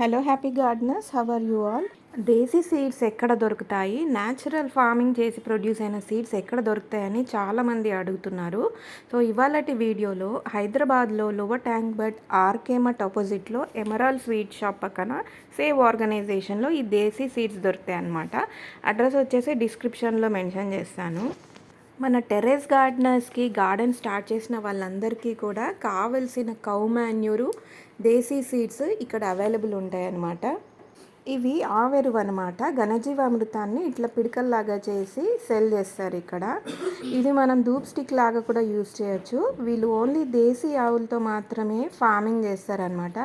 Hello happy gardeners how are you all desi seeds ఎక్కడ దొరుకుతాయి? Natural farming చేసి produce అయిన సీడ్స్ ఎక్కడ దొరుకుతాయని చాలామంది అడుగుతున్నారు. సో ఇవాళటి వీడియోలో హైదరాబాద్లో లోవర్ ట్యాంక్ బట్ ఆర్కేమట్ ఆపోజిట్లో ఎమరాల్ స్వీట్ షాప్ పక్కన సేవ్ ఆర్గనైజేషన్లో ఈ దేశీ సీడ్స్ దొరుకుతాయి అన్నమాట. అడ్రస్ వచ్చేసి డిస్క్రిప్షన్లో మెన్షన్ చేస్తాను. మన టెర్రస్ గార్డెనర్స్కి గార్డెన్ స్టార్ట్ చేసిన వాళ్ళందరికీ కూడా కావలసిన కౌ మాన్యూరు దేశీ సీడ్స్ ఇక్కడ అవైలబుల్ ఉంటాయన్నమాట. ఇవి ఆవెరువు అనమాట ఘనజీవామృతాన్ని ఇట్లా పిడకల్లాగా చేసి సెల్ చేస్తారు ఇక్కడ. ఇది మనం ధూప్ స్టిక్ లాగా కూడా యూజ్ చేయొచ్చు. వీళ్ళు ఓన్లీ దేశీ ఆవులతో మాత్రమే ఫార్మింగ్ చేస్తారనమాట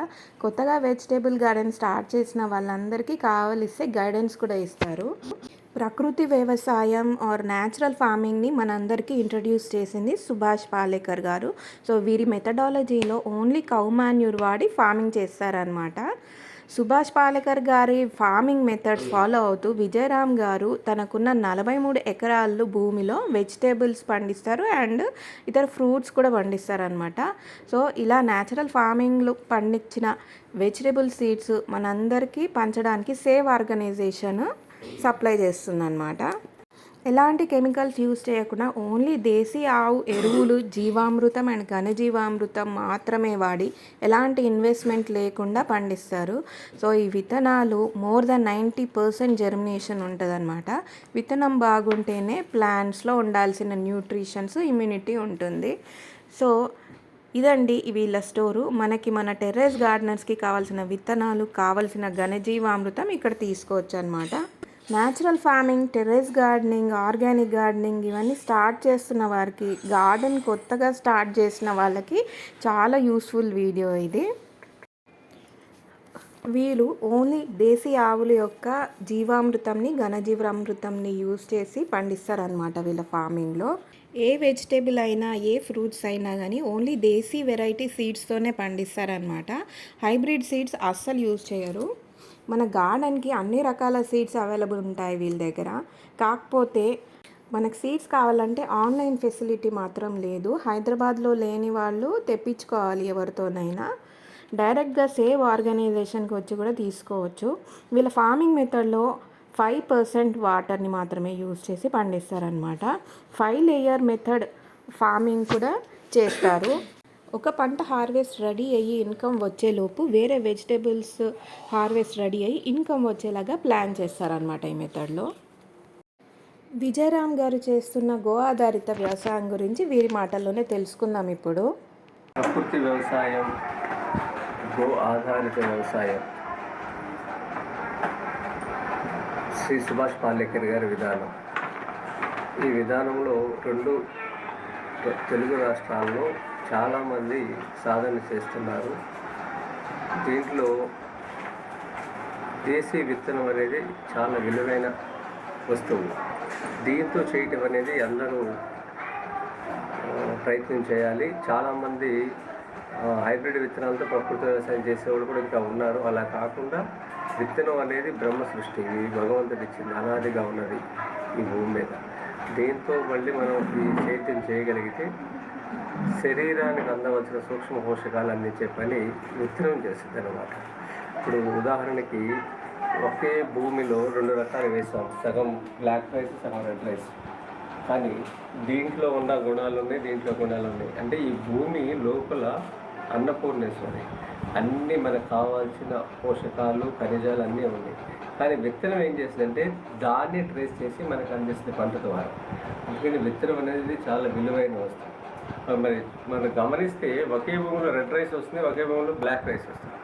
కొత్తగా వెజిటేబుల్ గార్డెన్ స్టార్ట్ చేసిన వాళ్ళందరికీ కావలిస్తే గైడెన్స్ కూడా ఇస్తారు. ప్రకృతి వ్యవసాయం ఆర్ న్యాచురల్ ఫార్మింగ్ని మనందరికీ ఇంట్రడ్యూస్ చేసింది సుభాష్ పాలేకర్ గారు. సో వీరి మెథడాలజీలో ఓన్లీ కౌ మాన్యూర్ వాడి ఫార్మింగ్ చేస్తారనమాట సుభాష్ పాలేకర్ గారి ఫార్మింగ్ మెథడ్స్ ఫాలో అవుతూ విజయరామ్ గారు తనకున్న నలభై మూడు ఎకరాలు భూమిలో వెజిటేబుల్స్ పండిస్తారు అండ్ ఇతర ఫ్రూట్స్ కూడా పండిస్తారనమాట సో ఇలా న్యాచురల్ ఫార్మింగ్లో పండించిన వెజిటేబుల్ సీడ్స్ మనందరికీ పంచడానికి సేవ్ ఆర్గనైజేషన్ సప్లై చేస్తుందన్నమాట. ఎలాంటి కెమికల్స్ యూజ్ చేయకుండా ఓన్లీ దేశీ ఆవు ఎరువులు జీవామృతం అండ్ ఘనజీవామృతం మాత్రమే వాడి ఎలాంటి ఇన్వెస్ట్మెంట్ లేకుండా పండిస్తారు. సో ఈ విత్తనాలు more than ninety percent germination ఉంటుందన్నమాట. విత్తనం బాగుంటేనే ప్లాంట్స్లో ఉండాల్సిన న్యూట్రిషన్స్ ఇమ్యూనిటీ ఉంటుంది. సో ఇదండి వీళ్ళ స్టోరు. మనకి మన టెర్రస్ గార్డెనర్స్కి కావాల్సిన విత్తనాలు కావాల్సిన ఘనజీవామృతం ఇక్కడ తీసుకోవచ్చు అనమాట natural farming terrace gardening organic gardening ఇవన్నీ స్టార్ట్ చేస్తున్న వారికి గార్డెన్ కొత్తగా స్టార్ట్ చేసిన వాళ్ళకి చాలా యూస్ఫుల్ వీడియో ఇది. వీళ్ళు ఓన్లీ దేశీ ఆవుల యొక్క జీవామృతంని ఘనజీవామృతంని యూజ్ చేసి పండిస్తారనమాట వీళ్ళ ఫార్మింగ్లో ఏ వెజిటేబుల్ అయినా ఏ ఫ్రూట్స్ అయినా కానీ ఓన్లీ దేశీ వెరైటీ సీడ్స్తోనే పండిస్తారనమాట హైబ్రిడ్ సీడ్స్ అస్సలు యూజ్ చేయరు. మన గార్డెన్కి అన్ని రకాల సీడ్స్ అవైలబుల్ ఉంటాయి వీళ్ళ దగ్గర. కాకపోతే మనకు సీడ్స్ కావాలంటే ఆన్లైన్ ఫెసిలిటీ మాత్రం లేదు. హైదరాబాద్లో లేని వాళ్ళు తెప్పించుకోవాలి ఎవరితోనైనా. డైరెక్ట్గా సేవ్ ఆర్గనైజేషన్కి వచ్చి కూడా తీసుకోవచ్చు. వీళ్ళ ఫార్మింగ్ మెథడ్లో ఫైవ్ పర్సెంట్ వాటర్ని మాత్రమే యూజ్ చేసి పండిస్తారనమాట ఫైవ్ లేయర్ మెథడ్ ఫార్మింగ్ కూడా చేస్తారు. ఒక పంట హార్వెస్ట్ రెడీ అయ్యి ఇన్కమ్ వచ్చేలోపు వేరే వెజిటేబుల్స్ హార్వెస్ట్ రెడీ అయ్యి ఇన్కమ్ వచ్చేలాగా ప్లాన్ చేస్తారనమాట ఈ మెథడ్లో. విజయరామ్ గారు చేస్తున్న గో ఆధారిత వ్యవసాయం గురించి వీరి మాటల్లోనే తెలుసుకుందాం ఇప్పుడు. ప్రకృతి వ్యవసాయం గో ఆధారిత వ్యవసాయం. శ్రీ సుభాష్ పాలేకర్ గారి విధానం. ఈ విధానంలో రెండు తెలుగు రాష్ట్రాల్లో చాలామంది సాధన చేస్తున్నారు. దీంట్లో దేశీ విత్తనం అనేది చాలా విలువైన వస్తువు. దీంతో చేయటం అనేది అందరూ ప్రయత్నం చేయాలి. చాలామంది హైబ్రిడ్ విత్తనాలతో ప్రకృతి వ్యవసాయం చేసేవాళ్ళు కూడా ఇంకా ఉన్నారు. అలా కాకుండా విత్తనం అనేది బ్రహ్మ సృష్టి ఇది భగవంతుడు ఇచ్చింది అనాదిగా ఉన్నది ఈ భూమి మీద. దీంతో మళ్ళీ మనం ఈ సేద్యం చేయగలిగితే శరీరానికి అందవలసిన సూక్ష్మ పోషకాలు అందించే పని విత్తనం చేస్తుంది అనమాట ఇప్పుడు ఉదాహరణకి ఒకే భూమిలో రెండు రకాలు వేసాం సగం బ్లాక్ రైస్ సగం రెడ్ రైస్ కానీ దీంట్లో ఉన్న గుణాలు ఉన్నాయి దీంట్లో గుణాలు ఉన్నాయి. అంటే ఈ భూమి లోపల అన్నపూర్ణేశ్వరి. అన్నీ మనకు కావాల్సిన పోషకాలు ఖనిజాలు అన్నీ ఉన్నాయి. కానీ విత్తనం ఏం చేస్తుందంటే దాన్ని ట్రేస్ చేసి మనకు అందిస్తుంది పంట ద్వారా. అందుకని విత్తనం అనేది చాలా విలువైన వస్తువు. మరి మనం గమనిస్తే ఒకే భూమిలో రెడ్ రైస్ వస్తుంది ఒకే భూమిలో బ్లాక్ రైస్ వస్తుంది.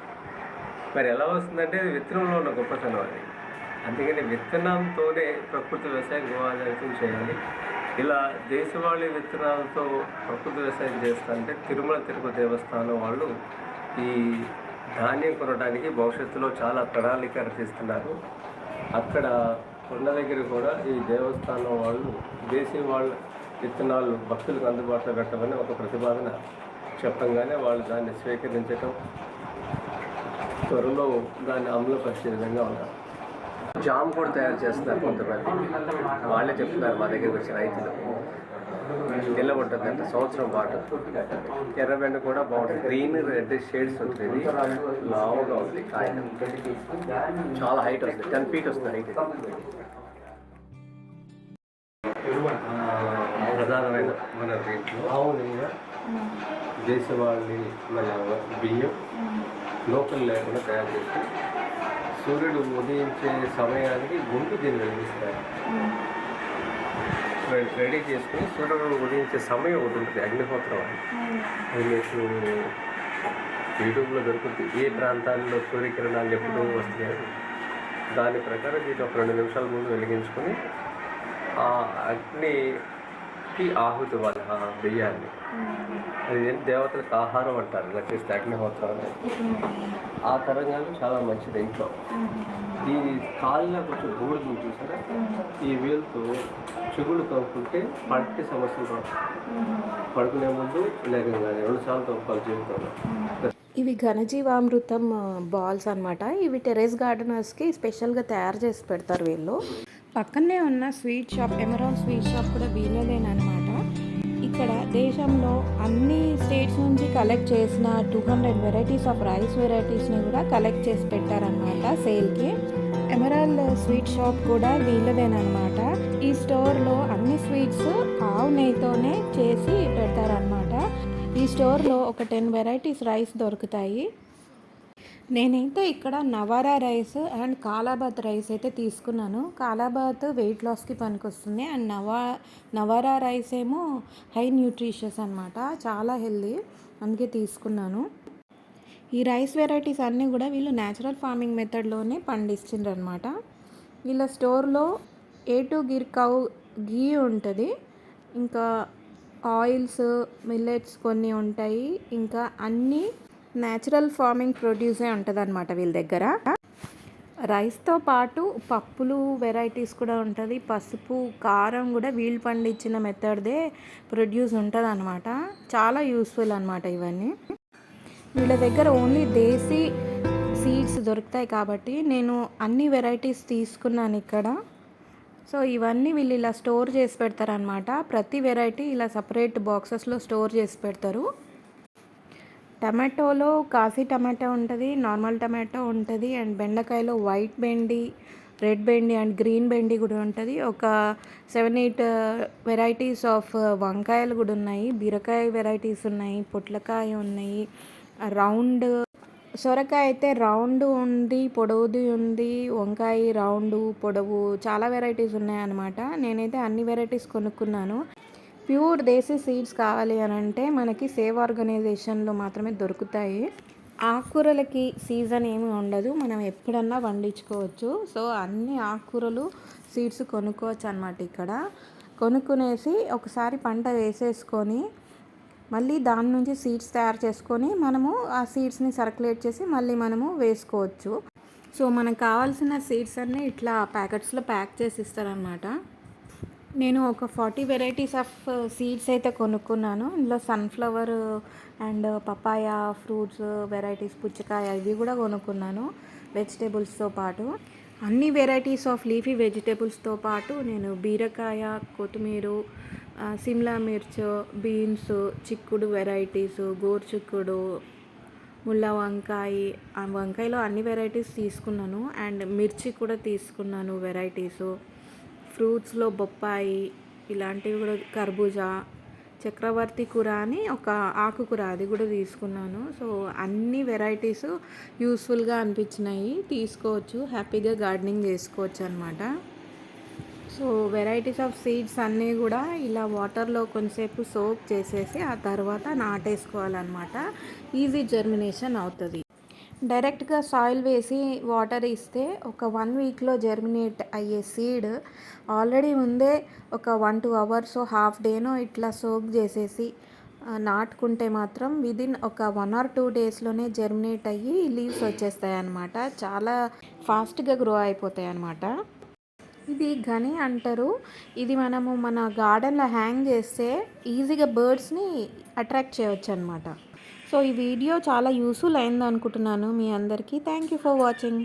మరి ఎలా వస్తుందంటే విత్తనంలో ఉన్న గొప్పతనం అది. అందుకని విత్తనంతోనే ప్రకృతి వ్యవసాయం గోఆధారితం చేయాలి. ఇలా దేశవాళీ విత్తనాలతో ప్రకృతి వ్యవసాయం చేస్తుంటే తిరుమల తిరుపతి దేవస్థానం వాళ్ళు ఈ ధాన్యం కొనడానికి భవిష్యత్తులో చాలా ప్రణాళిక రచిస్తున్నారు అక్కడ కొండ దగ్గర కూడా ఈ దేవస్థానం వాళ్ళు దేశీ వాళ్ళ విత్తనాలు భక్తులకు అందుబాటులో పెట్టమని ఒక ప్రతిపాదన చెప్పంగానే వాళ్ళు దాన్ని స్వీకరించటం త్వరలో దాన్ని అమలుపరిచే విధంగా ఉన్నారు జామ్ కూడా తయారు చేస్తున్నారు కొంతమంది. వాళ్ళే చెప్తున్నారు మా దగ్గరికి వచ్చిన రైతులు. నిల్వ ఉంటుంది అంటే సంవత్సరం పాటు. ఎర్రబెండ కూడా బాగుంటుంది. గ్రీన్ రెడ్ షేడ్స్ ఉంటుంది. లావుగా ఉంది కాయ. చాలా హైట్ వస్తుంది. టెన్ ఫీట్ వస్తుంది హైట్. ప్రధానమైన మన దీంట్లో దేశవాళీ మన బియ్యం లోకల్ లేకుండా తయారు చేసి సూర్యుడు ఉదయించే సమయానికి గుంటు దీన్ని వెలిగిస్తారు. రెడీ చేసుకుని సూర్యుడు ఉదయించే సమయం ఒకటి ఉంటుంది అగ్నిహోత్రం అని అది మీకు యూట్యూబ్లో దొరుకుతుంది. ఏ ప్రాంతాల్లో సూర్యకిరణాలు ఎప్పుడు వస్తున్నాయి దాని ప్రకారం దీన్ని ఒక రెండు నిమిషాల ముందు వెలిగించుకొని ఆ అగ్నికి ఆహుతి ఆ బియ్యాన్ని అది దేవతలకు ఆహారం అంటారు. చేస్తే అగ్నిహోత్రం. అనేది ఆ తరంగాలు చాలా మంచిది ఇంట్లో. ఈ కాళ్ళలో కొంచెం బూడిద చూసారా? ఈ వేలుతో చెగుళ్ళు తవ్వుకుంటే పంటి సమస్యలు రావు. పడుకునే ముందు లేకంగానే రెండు సార్లు తవ్వుకోవాలి జీవితంలో. ఇవి ఘనజీవామృతం బాల్స్ అన్నమాట. ఇవి టెరెస్ గార్డెనర్స్కి స్పెషల్గా తయారు చేసి పెడతారు వీళ్ళు. పక్కనే ఉన్న sweet shop Emerald sweet shop కూడా వీలలేనమాట ఇక్కడ దేశంలో అన్ని స్టేట్స్ నుంచి కలెక్ట్ చేసిన two hundred varieties of rice వెరైటీస్ని కూడా కలెక్ట్ చేసి పెట్టారనమాట సేల్కి. ఎమరాల్ స్వీట్ షాప్ కూడా వీళ్ళదేనమాట ఈ స్టోర్లో అన్ని స్వీట్స్ ఆవు నెయ్యితోనే చేసి పెడతారనమాట ఈ స్టోర్లో ఒక టెన్ వెరైటీస్ రైస్ దొరుకుతాయి. నేనైతే ఇక్కడ Navara rice and Kalabath rice అయితే తీసుకున్నాను. కాలాబాత్ వెయిట్ లాస్కి పనికొస్తుంది. అండ్ నవా నవారా రైస్ ఏమో హై న్యూట్రిషియస్ అనమాట చాలా హెల్దీ. అందుకే తీసుకున్నాను. ఈ రైస్ వెరైటీస్ అన్నీ కూడా వీళ్ళు న్యాచురల్ ఫార్మింగ్ మెథడ్లోనే పండిస్తుండ్రు అనమాట వీళ్ళ స్టోర్లో A two Gir cow ghee ఉంటుంది. ఇంకా ఆయిల్స్ మిల్లెట్స్ కొన్ని ఉంటాయి. ఇంకా అన్నీ న్యాచురల్ ఫార్మింగ్ ప్రొడ్యూసే ఉంటుంది అనమాట వీళ్ళ దగ్గర. రైస్తో పాటు పప్పులు వెరైటీస్ కూడా ఉంటుంది. పసుపు కారం కూడా వీళ్ళు పండించిన మెథడ్దే ప్రొడ్యూస్ ఉంటుంది అనమాట చాలా యూస్ఫుల్ అనమాట ఇవన్నీ. వీళ్ళ దగ్గర ఓన్లీ దేశీ సీడ్స్ దొరుకుతాయి కాబట్టి నేను అన్ని వెరైటీస్ తీసుకున్నాను ఇక్కడ. సో ఇవన్నీ వీళ్ళు ఇలా స్టోర్ చేసి పెడతారనమాట ప్రతి వెరైటీ ఇలా సపరేట్ బాక్సెస్లో స్టోర్ చేసి పెడతారు. టమాటోలో కాశీ టమాటో ఉంటుంది నార్మల్ టమాటో ఉంటుంది అండ్ బెండకాయలో వైట్ బెండి రెడ్ బెండి అండ్ గ్రీన్ బెండి కూడా ఉంటుంది. ఒక seven eight uh, varieties of uh, వంకాయలు కూడా ఉన్నాయి. బీరకాయ వెరైటీస్ ఉన్నాయి పొట్లకాయ ఉన్నాయి రౌండ్ సొరకాయ అయితే రౌండ్ ఉంది పొడవుది ఉంది వంకాయ రౌండ్ పొడవు చాలా వెరైటీస్ ఉన్నాయన్నమాట. నేనైతే అన్ని వెరైటీస్ కొనుక్కున్నాను. ప్యూర్ దేశీ సీడ్స్ కావాలి అని అంటే మనకి సేవ్ ఆర్గనైజేషన్లో మాత్రమే దొరుకుతాయి. ఆకుకూరలకి సీజన్ ఏమి ఉండదు. మనం ఎప్పుడన్నా పండించుకోవచ్చు సో అన్ని ఆకుకూరలు సీడ్స్ కొనుక్కోవచ్చు అనమాట ఇక్కడ. కొనుక్కునేసి ఒకసారి పంట వేసేసుకొని మళ్ళీ దాని నుంచి సీడ్స్ తయారు చేసుకొని మనము ఆ సీడ్స్ని సర్క్యులేట్ చేసి మళ్ళీ మనము వేసుకోవచ్చు. సో మనకు కావాల్సిన సీడ్స్ అన్నీ ఇట్లా ప్యాకెట్స్లో ప్యాక్ చేసి ఇస్తారనమాట నేను ఒక ఫార్టీ వెరైటీస్ ఆఫ్ సీడ్స్ అయితే కొనుక్కున్నాను. ఇందులో sunflower and papaya fruits varieties పుచ్చకాయ ఇవి కూడా కొనుక్కున్నాను వెజిటేబుల్స్తో పాటు. అన్ని వెరైటీస్ ఆఫ్ లీఫీ వెజిటేబుల్స్తో పాటు నేను బీరకాయ కొత్తిమీర సిమ్లా మిర్చ్ బీన్స్ చిక్కుడు వెరైటీస్ గోరుచిక్కుడు ముళ్ళ వంకాయ ఆ వంకాయలో అన్ని వెరైటీస్ తీసుకున్నాను. అండ్ మిర్చి కూడా తీసుకున్నాను వెరైటీస్ ఫ్రూట్స్లో బొప్పాయి ఇలాంటివి కూడా కర్బూజా చక్రవర్తి కూర అని ఒక ఆకుకూర అది కూడా తీసుకున్నాను. సో అన్ని వెరైటీస్ యూస్ఫుల్గా అనిపించినాయి. తీసుకోవచ్చు. హ్యాపీగా గార్డెనింగ్ చేసుకోవచ్చు అనమాట సో వెరైటీస్ ఆఫ్ సీడ్స్ అన్నీ కూడా ఇలా వాటర్లో కొంచెంసేపు సోప్ చేసేసి ఆ తర్వాత నాటేసుకోవాలన్నమాట. ఈజీ జర్మినేషన్ అవుతుంది. డైరెక్ట్గా సాయిల్ వేసి వాటర్ ఇస్తే ఒక వన్ వీక్లో జర్మినేట్ అయ్యే సీడ్ ఆల్రెడీ ముందే ఒక వన్ టూ అవర్స్ హాఫ్ డేనో ఇట్లా సోక్ చేసేసి నాటుకుంటే మాత్రం విదిన్ ఒక వన్ ఆర్ టూ డేస్లోనే జర్మినేట్ అయ్యి లీవ్స్ వచ్చేస్తాయి అన్నమాట చాలా ఫాస్ట్గా గ్రో అయిపోతాయి అన్నమాట ఇది గని అంటారు. ఇది మనము మన గార్డెన్లో హ్యాంగ్ చేస్తే ఈజీగా బర్డ్స్ని అట్రాక్ట్ చేయవచ్చు అనమాట సో ఈ వీడియో చాలా యూస్ఫుల్ అయింది అనుకుంటున్నాను మీ అందరికీ. Thank you for watching